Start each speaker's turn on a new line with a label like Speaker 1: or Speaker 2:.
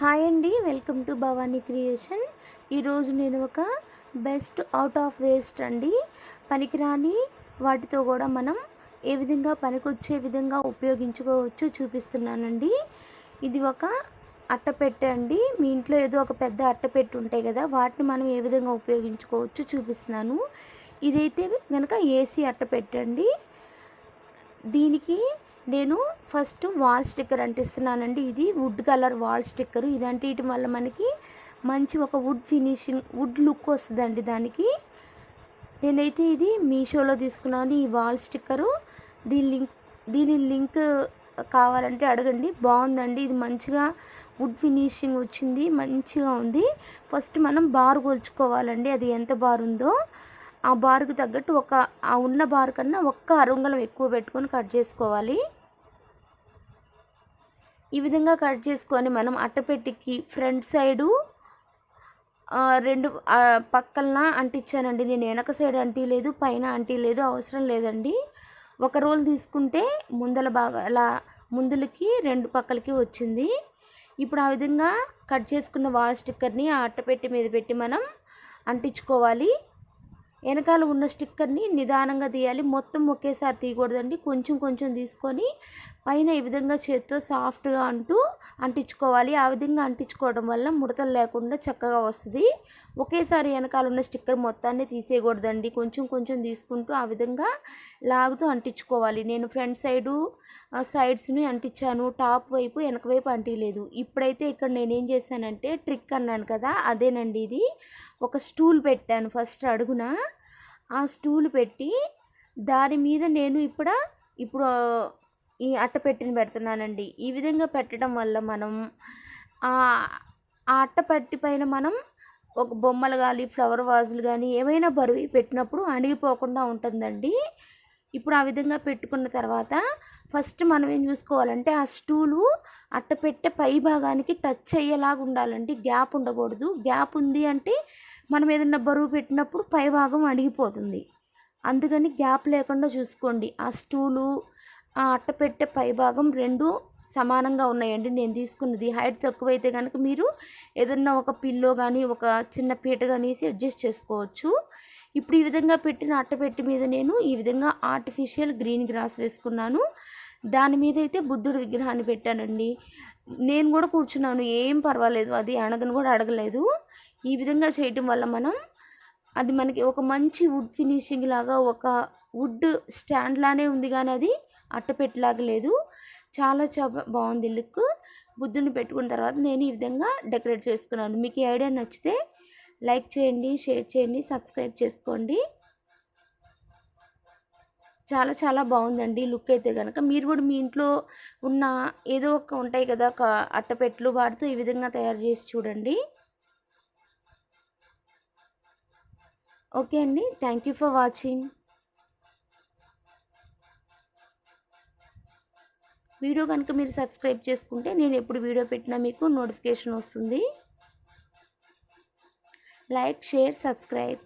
Speaker 1: Hi అండి welcome to Bhavani creation. ఈరోజు నేను ఒక బెస్ట్ అవుట్ ఆఫ్ వేస్ట్ అండి. పనికిరాని వాటితో కూడా మనం ఏ విధంగా పనికొచ్చే విధంగా ఉపయోగించుకోవచ్చు చూపిస్తున్నానండి. ఇది ఒక అట్టపెట్టె అండి. మీ ఇంట్లో ఏదో ఒక పెద్ద అట్టపెట్టి ఉంటాయి కదా వాటిని మనం ఏ విధంగా ఉపయోగించుకోవచ్చు చూపిస్తున్నాను. ఇదైతే కనుక ఏసీ అట్టపెట్టండి దీనికి నేను ఫస్ట్ వాల్ స్టిక్కర్ అంటిస్తున్నానండి. ఇది వుడ్ కలర్ వాల్ స్టిక్కర్. ఇది అంటియటం వల్ల మనకి మంచి ఒక వుడ్ ఫినిషింగ్ వుడ్ లుక్ వస్తుందండి దానికి. నేనైతే ఇది మీషోలో తీసుకున్నాను ఈ వాల్ స్టిక్కరు. దీని లింక్ దీని లింక్ కావాలంటే అడగండి. బాగుందండి. ఇది మంచిగా వుడ్ ఫినిషింగ్ వచ్చింది. మంచిగా ఉంది. ఫస్ట్ మనం బార్ కొలుచుకోవాలండి. అది ఎంత బార్ ఉందో. ఆ బార్కు తగ్గట్టు ఒక ఆ ఉన్న బార్ కన్నా ఒక్క అరుంగలం ఎక్కువ పెట్టుకొని కట్ చేసుకోవాలి. ఈ విధంగా కట్ చేసుకొని మనం అట్టపెట్టికి ఫ్రంట్ సైడు రెండు పక్కలన అంటించానండి నేను వెనక సైడ్ అంటిలేదు పైన అంటిలేదు అవసరం లేదండి. ఒక రోల్ తీసుకుంటే ముందల బాగా అలా ముందులకి రెండు పక్కలకి వచ్చింది. ఇప్పుడు ఆ విధంగా కట్ చేసుకున్న వాల్ స్టిక్కర్ని ఆ అట్టపెట్టి మీద పెట్టి మనం అంటించుకోవాలి. వెనకాల ఉన్న స్టిక్కర్ని నిదానంగా తీయాలి. మొత్తం ఒకేసారి తీయకూడదండి. కొంచెం కొంచెం తీసుకొని పైన ఈ విధంగా చేత్తో సాఫ్ట్గా అంటూ అంటించుకోవాలి. ఆ విధంగా అంటించుకోవడం వల్ల ముడతలు లేకుండా చక్కగా వస్తుంది. ఒకేసారి వెనకాల ఉన్న స్టిక్కర్ మొత్తాన్ని తీసేయకూడదండి. కొంచెం కొంచెం తీసుకుంటూ ఆ విధంగా లాగుతూ అంటించుకోవాలి. నేను ఫ్రంట్ సైడు సైడ్స్ని అంటించాను. టాప్ వైపు వెనక వైపు అంటిలేదు. ఇప్పుడైతే ఇక్కడ నేనేం చేశానంటే ట్రిక్ అన్నాను కదా అదేనండి ఇది. ఒక స్టూల్ పెట్టాను ఫస్ట్ అడుగున. ఆ స్టూల్ పెట్టి దాని మీద నేను ఇప్పుడు ఇప్పుడు ఈ అట్టపెట్టిని పెడుతున్నానండి. ఈ విధంగా పెట్టడం వల్ల మనం ఆ అట్టపెట్టి పైన మనం ఒక బొమ్మలు కానీ ఫ్లవర్ వాజులు కానీ ఏమైనా బరువు పెట్టినప్పుడు అణిగిపోకుండా ఉంటుందండి. ఇప్పుడు ఆ విధంగా పెట్టుకున్న తర్వాత ఫస్ట్ మనం ఏం చూసుకోవాలంటే ఆ స్టూలు అట్టపెట్టె పై భాగానికి టచ్ అయ్యేలాగా ఉండాలండి. గ్యాప్ ఉండకూడదు. గ్యాప్ ఉంది అంటే మనం ఏదైనా బరువు పెట్టినప్పుడు పై భాగం అణిగిపోతుంది. అందుకని గ్యాప్ లేకుండా చూసుకోండి. ఆ స్టూలు ఆ అట్టపెట్టె పై భాగం రెండు సమానంగా ఉన్నాయండి. నేను తీసుకున్నది హైట్ తక్కువైతే కనుక మీరు ఏదన్నా ఒక పిల్లో కానీ ఒక చిన్న పీట కానీ అడ్జస్ట్ చేసుకోవచ్చు. ఇప్పుడు ఈ విధంగా పెట్టిన అట్టపెట్టి మీద నేను ఈ విధంగా ఆర్టిఫిషియల్ గ్రీన్ గ్రాస్ వేసుకున్నాను. దాని మీద అయితే బుద్ధుడి విగ్రహాన్ని పెట్టానండి. నేను కూడా కూర్చున్నాను. ఏం పర్వాలేదు. అది అడగను కూడా అడగలేదు. ఈ విధంగా చేయటం వల్ల మనం అది మనకి ఒక మంచి వుడ్ ఫినిషింగ్ లాగా ఒక వుడ్ స్టాండ్ లానే ఉంది కానీ అది అట్టపెట్టలాగా లేదు. చాలా చాలా బాగుంది లుక్. బుద్ధుని పెట్టుకున్న తర్వాత నేను ఈ విధంగా డెకరేట్ చేసుకున్నాను. మీకు ఈ ఐడియా నచ్చితే లైక్ చేయండి షేర్ చేయండి సబ్స్క్రైబ్ చేసుకోండి. చాలా చాలా బాగుందండి లుక్ అయితే కనుక మీరు కూడా మీ ఇంట్లో ఉన్న ఏదో ఒక ఉంటాయి కదా ఒక అట్టపెట్లు వాటితో ఈ విధంగా తయారు చేసి చూడండి. ఓకే అండి. Thank you for watching. Video కనుక మీరు సబ్స్క్రైబ్ చేసుకుంటే నేను ఎప్పుడు వీడియో పెట్టినా మీకు నోటిఫికేషన్ వస్తుంది. Like share subscribe.